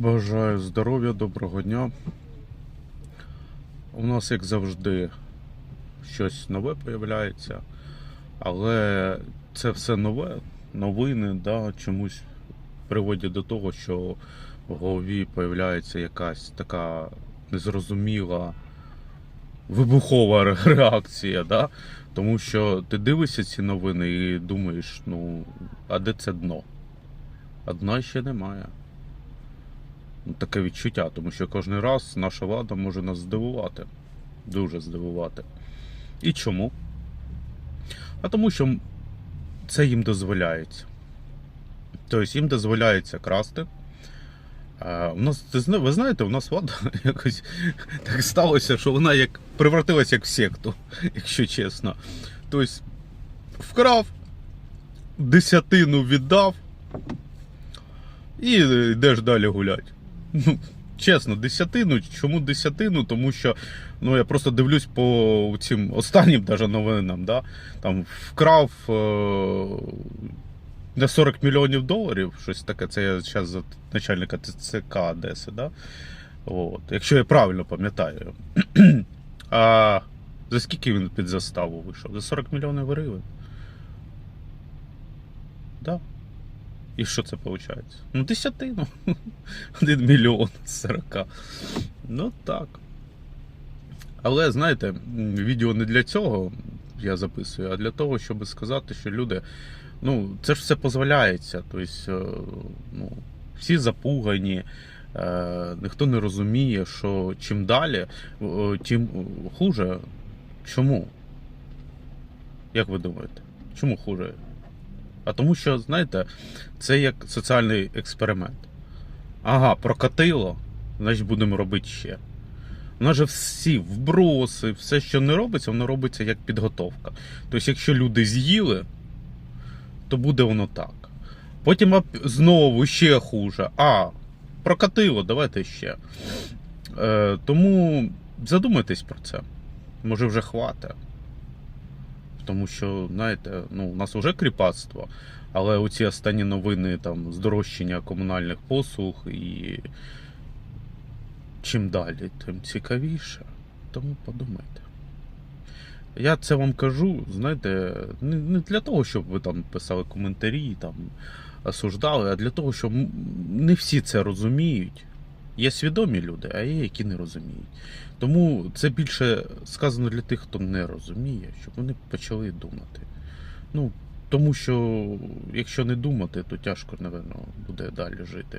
Бажаю здоров'я, доброго дня. У нас, як завжди, щось нове появляється, але це все нове, новини, да, чомусь приводять до того, що в голові появляється якась така незрозуміла вибухова реакція. Да? Тому що ти дивишся ці новини і думаєш, ну, а де це дно? А дна ще немає. Таке відчуття, тому що кожен раз наша влада може нас здивувати. Дуже здивувати. І чому? А тому що це їм дозволяється. Тобто їм дозволяється красти. А, у нас, ви знаєте, у нас влада якось так сталося, що вона як превратилась як в секту, якщо чесно. Тобто вкрав, десятину віддав і йдеш далі гулять. Ну, чесно, десятину. Чому десятину? Тому що ну, я просто дивлюсь по цим останнім даже новинам. Да? Там вкрав е- на 40 мільйонів доларів, щось таке. Це я зараз за начальника ТЦК Одеси. Да? От. Якщо я правильно пам'ятаю. а за скільки він під заставу вийшов? За 40 мільйонів гривень. Да. І що це виходить? Ну, десятину. Один мільйон з 40. Ну так. Але знаєте, відео не для цього я записую, а для того, щоб сказати, що люди, ну, це ж все дозволяється. Тобто, е, ну, всі запугані, е, ніхто не розуміє, що чим далі, е, тим хуже. Чому? Як ви думаєте? Чому хуже? А тому що, знаєте, це як соціальний експеримент. Ага, прокатило, значить будемо робити ще. У нас же всі вброси, все, що не робиться, воно робиться як підготовка. Тобто, якщо люди з'їли, то буде воно так. Потім знову ще хуже. А, прокатило, давайте ще. Е, тому задумайтесь про це. Може вже хватить. Тому що, знаєте, ну, у нас вже кріпацтво, але оці останні новини там здорожчання комунальних послуг і чим далі, тим цікавіше. Тому подумайте. Я це вам кажу, знаєте, не, для того, щоб ви там писали коментарі, там осуждали, а для того, що м- не всі це розуміють. Є свідомі люди, а є, які не розуміють. Тому це більше сказано для тих, хто не розуміє, щоб вони почали думати. Ну, тому що якщо не думати, то тяжко, напевно, буде далі жити.